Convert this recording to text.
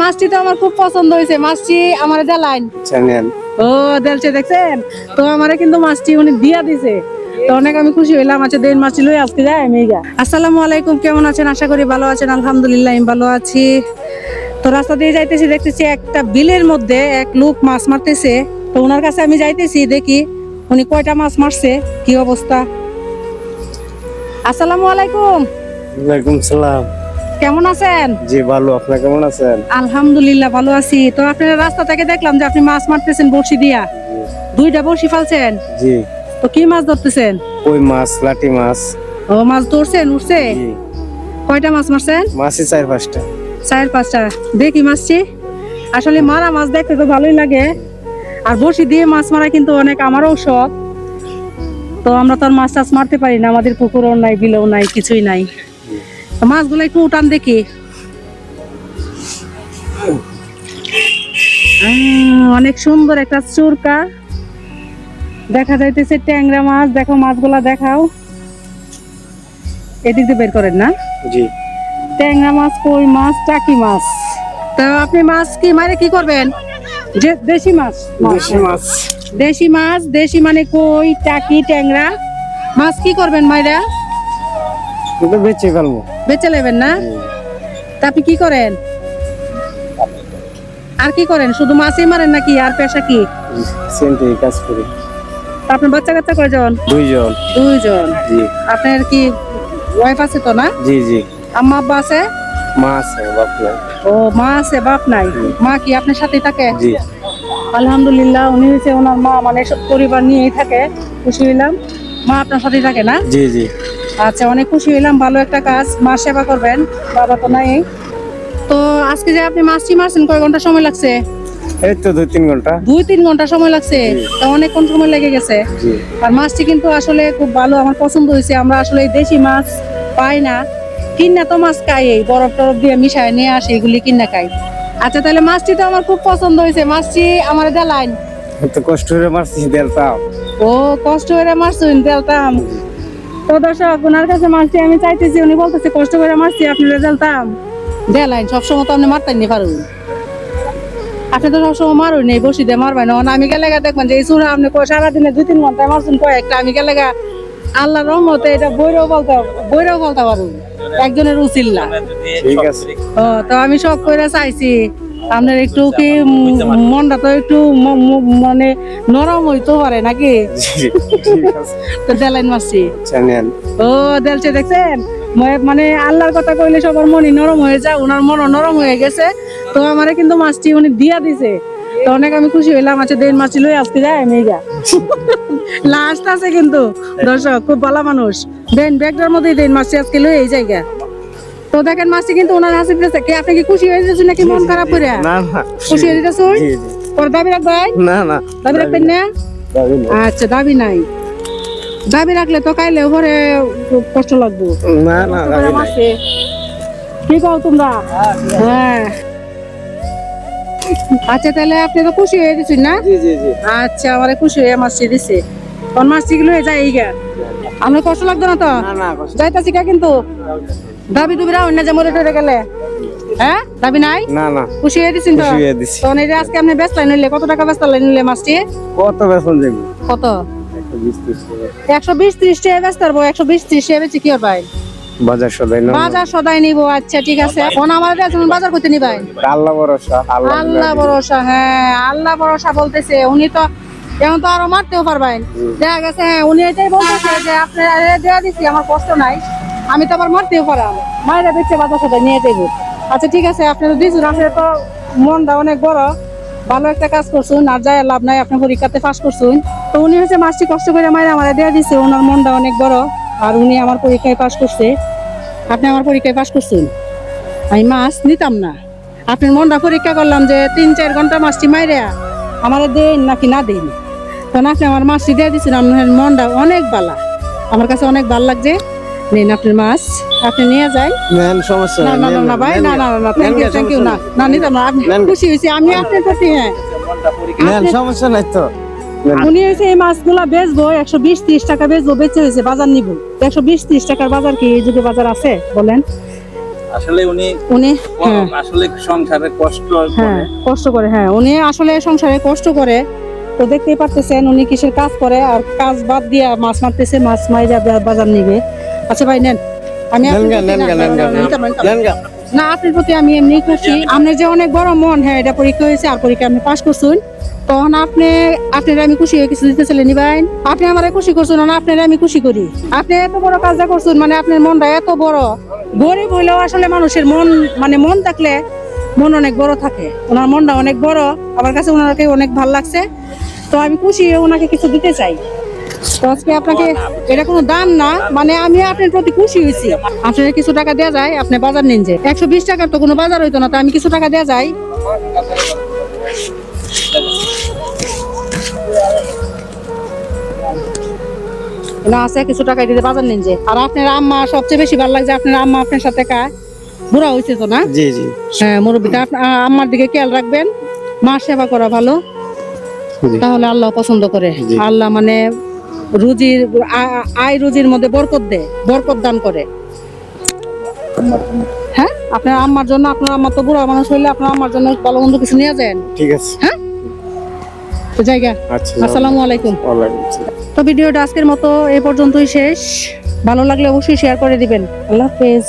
মাছটি তো আমার খুব পছন্দ হয়েছে। মাছটি আমার দেলাইন। ও দেলছে দেখছেন? তো আমারে কিন্তু মাছটি উনি দিয়া দিছে। তো অনেক আমি খুশি হইলাম আচ্ছা দেন মাছটি লই আজকে যাই আমি আসসালামু আলাইকুম কেমন আছেন? আশা করি ভালো আছেন আলহামদুলিল্লাহ আমি ভালো আছি। তো রাস্তা দিয়ে যাইতেছি দেখতেছি একটা বিলের মধ্যে এক লোক মাছ মারতেছে। তো ওনার কাছে আমি যাইতেছি দেখি উনি কয়টা মাছ মারছে কি অবস্থা? আসসালামু আলাইকুম। ওয়ালাইকুম সালাম। কেমন আছেন? জি ভালো। আপনি কেমন আছেন? আলহামদুলিল্লাহ ভালো আছি। তো আপনার রাস্তা থেকে দেখলাম যে আপনি মাছ মারতেছেন বড়শি দিয়া। দুইটা বড়শি ফালছেন? জি। তো কি মাছ ধরতেছেন? কই মাছ? লাটি মাছ। ও মাছ ধরছেন উঠছে জি। কয়টা মাছ মারছেন? মাছই চার পাঁচটা। চার পাঁচটা। দেখি মাছটি। আসলে মারা মাছ দেখতে তো ভালোই লাগে। আর বড়শি দিয়ে মাছ মারা কিন্তু অনেক আমারও শখ। তো আমরা তো আর মাছ টাছ মারতে পারি না। আমাদের পুকুরও নাই বিলেও নাই কিছুই নাই। মাছগুলো একটু উঠান দেখি। অনেক সুন্দর একটা চুরকা। দেখা যাইতেছে ট্যাংরা মাছ। দেখো মাছগুলা দেখাও। এদিক দিয়ে বের করেন না? জি। ট্যাংরা মাছ কই মাছ? টাকি মাছ। তো আপনি মাছ কি মারে কি করবেন? যে দেশি মাছ। দেশি মাছ। দেশি মাছ দেশি মানে কই? টাকি ট্যাংরা। মাছ কি করবেন মাইরা? কিন্তু বেঁচে ফেলব। বেচে নেবেন না? তা আপনি কি করেন? আর কি করেন? শুধু মাছই মারেন নাকি? আর পেশা কি? সেন্টে কাজ করি। আপনার বাচ্চা কাচ্চা কয়জন? দুইজন। দুইজন। জি। আপনার কি ওয়াইফ আছে তো না? জি জি। আম্মা আব্বা আছে? মাছ বাপলা ও মা আছে বাপ নাই? মা কি আপনার সাথেই থাকে? জি। আলহামদুলিল্লাহ উনি হচ্ছে ওনার মা মানে সব পরিবার নিয়েই থাকে। খুশি হইলাম। মা আপনার সাথেই থাকে না? জি জি। আচ্ছা অনেক খুশি হইলাম। ভালো একটা কাজ। মা সেবা করবেন। বাবা তো নাই। তো আজকে যে আপনি মাছটি মারছেন কয় ঘণ্টা সময় লাগছে? এই তো দুই তিন ঘণ্টা। দুই তিন ঘণ্টা সময় লাগছে? তো অনেকক্ষণ সময় লেগে গেছে। আর মাছটি কিন্তু আসলে খুব ভালো আমার পছন্দ হয়েছে। আমরা আসলে দেশি মাছ পাই না। কিনা তো মাছ খাই এই বরফ টরফ দিয়ে মিশায় নিয়ে আসে এগুলি কিনা খাই। আচ্ছা তাহলে মাছটি তো আমার খুব পছন্দ হয়েছে। মাছটি আমার দেলাইন। এত কষ্ট করে মারছি দেলতাম। ও কষ্ট করে মারছুন দেলতাম। তো দর্শক ওনার কাছে মারছি আমি চাইতেছি উনি বলতেছে কষ্ট করে মারছি আপনি দেলতাম দেলাইন সবসময় তো আপনি মারতেন নি পারুন আপনি তো সবসময় মারুন নেই বসি দিয়ে মারবেন। না আমি গেলে গা দেখবেন যে এই সুরা আপনি কয় সারাদিনে দুই তিন ঘণ্টা মারছেন কয়েকটা আমি গেলে গা আল্লাহ রহমতে এটা বইরেও বলতে বইরেও বলতে পারুন। একজনের উচিল না। ঠিক আছে। ও তো আমি শখ করে চাইছি আপনার একটু কি মনটা তো একটু মানে নরম হইতে পারে নাকি? তো দেলাইন চ্যানেল ও দেলছে দেখছেন? মানে আল্লাহর কথা কইলে সবার মনই নরম হয়ে যায় ওনার মনও নরম হয়ে গেছে। তো আমারে কিন্তু মাছটি উনি দিয়া দিছে। তো অনেক আমি খুশি হইলাম আচ্ছা দেন মাছটি লই আজকে যাই আমি গা। লাস্ট আছে কিন্তু। দর্শক খুব ভালো মানুষ। দেন ব্যাগটার মধ্যেই দেন মাছটি আজকে লই এই জায়গা তো দেখেন মাছটি কিন্তু ওনার হাসি দিতেছে কে আপনি কি খুশি হয়ে যাচ্ছেন নাকি মন খারাপ করে? না না খুশি হয়ে জি পরে দাবি রাখবেন? না না দাবি রাখবেন না। আচ্ছা দাবি নাই। দাবি রাখলে তো কাইলে কষ্ট লাগবে। না না দাবি নাই। কি কও তোমরা? হ্যাঁ। আচ্ছা তাহলে আপনি তো খুশি হয়ে গেছেন না? জি জি জি। আচ্ছা আমারে খুশি হয়ে মাছটি দিছে। কোন মাছটি গুলো যাই গা। আমরা কষ্ট লাগতো না তো? না না কষ্ট যাইতাছি কা কিন্তু। দাবি রাও না যে মরে টরে গেলে? হ্যাঁ? দাবি নাই? না না। খুশি হয়ে দিছেন তো? খুশি হয়ে দিছি। তো আজকে আপনি ব্যস্ত নিলে কত টাকা ব্যস্ত নিলে মাছটি কত বেতন দেবো কত? একশো বিশ ত্রিশ টাকা। ব্যস্ত একশো বিশ ত্রিশ টাকা বেশি কি আর ভাই? বাজার সদাই না বাজার সদাই নিব আচ্ছা ঠিক আছে। কোন আমার এখন বাজার করতে নিবাই আল্লাহ ভরসা আল্লাহ ভরসা হ্যাঁ আল্লাহ ভরসা বলতেছে। উনি তো এখন তো আরও মারতেও পারবেন। দেখা গেছে হ্যাঁ উনি এটাই বলতেছে যে আপনার দেওয়া দিচ্ছি আমার কষ্ট নাই। আমি তো আবার মারতেও পারাম মায়েরা বেঁচে বাজার সদাই নিয়ে যাইব। আচ্ছা ঠিক আছে, আপনি তো দিয়েছেন আপনার তো মনটা অনেক বড়। ভালো একটা কাজ করছুন, আর যাই লাভ নাই, আপনি পরীক্ষাতে পাস করছুন। তো উনি হচ্ছে মাছটি কষ্ট করে মায়ের আমার দেওয়া দিচ্ছে ওনার মনটা অনেক বড়। আর উনি আমার পরীক্ষায় পাস করছে। আপনি আমার পরীক্ষায় পাস করছেন? আমি মাছ নিতাম না। আপনার মনটা পরীক্ষা করলাম যে তিন, চার ঘণ্টা মাছটি মাইরে আমার দেন নাকি না দেন? তখন আপনি আমার মাছটি দিয়ে দিচ্ছেন আপনার মনটা অনেক বালা। আমার কাছে অনেক ভালো লাগছে। নেন আপনার মাছ। আপনি নিয়ে যাই। নেন সমস্যা না না না না ভাই না না না থ্যাংক ইউ থ্যাংক ইউ না না নিতাম না আপনি খুশি হয়েছি আমি আপনার প্রতি হ্যাঁ। নেন সমস্যা নাই তো। উনি হয়েছে এই মাছগুলা বেচবো একশো বিশ ত্রিশ টাকা বেচবো বেচে হয়েছে বাজার নিব। একশো বিশ ত্রিশ টাকার বাজার কি এই যুগে বাজার আছে? বলেন। আসলে উনি উনি হ্যাঁ। আসলে সংসারে কষ্ট হ্যাঁ করে কষ্ট করে হ্যাঁ। উনি আসলে সংসারে কষ্ট করে। তো দেখতেই পারতেছেন উনি কিসের কাজ করে আর কাজ বাদ দিয়ে মাছ মারতেছে মাছ মাইরা বাজার নিবে। আচ্ছা ভাই নেন। আমি না- আপনার প্রতি আমি এমনি খুশি। আপনার যে অনেক বড় মন হ্যাঁ এটা পরীক্ষা হয়েছে আর পরীক্ষা আপনি পাস করছেন। তখন আপনি আপনার আমি খুশি হয়ে কিছু দিতেছিলেন ভাই। আপনি আমারে খুশি করছেন না আপনার আমি খুশি করি। আপনি এত বড় কাজটা করছেন মানে আপনার মনটা এত বড়। গরিব হইলেও আসলে মানুষের মন মানে মন থাকলে মন অনেক বড় থাকে। ওনার মনটা অনেক বড়। আমার কাছে ওনাকে অনেক ভালো লাগছে। তো আমি খুশি হয়ে ওনাকে কিছু দিতে চাই। তো আজকে আপনাকে এটা কোনো দান না মানে আমি আপনার প্রতি খুশি হয়েছি। আপনার কিছু টাকা দেওয়া যায় আপনি বাজার নিন যে। একশো বিশ টাকার তো কোনো বাজার হইতো না তো আমি কিছু টাকা দেওয়া যায়। না আছে কিছু টাকা দিতে বাজার নিন যে। আর আপনার আম্মা সবচেয়ে বেশি ভালো লাগছে আপনার আম্মা আপনার সাথে কা বুড়া হয়েছে তো না? জি জি। হ্যাঁ মুরব্বীটা আম্মার দিকে খেয়াল রাখবেন। মা সেবা করা ভালো। তাহলে আল্লাহ পছন্দ করে। আল্লাহ মানে রুজির আয় রুজির মধ্যে বরকত দেয় বরকত দান করে। হ্যাঁ? আপনার আম্মার জন্য আপনার আম্মা তো বুড়া মানুষ হইলে আপনার আম্মার জন্য ভালো মন্দ কিছু নিয়ে যান। ঠিক আছে। তো জায়গা আচ্ছা আসসালামু আলাইকুম। তো ভিডিওটা আজকের মতো এ পর্যন্তই শেষ। ভালো লাগলে অবশ্যই শেয়ার করে দিবেন। আল্লাহ হাফেজ।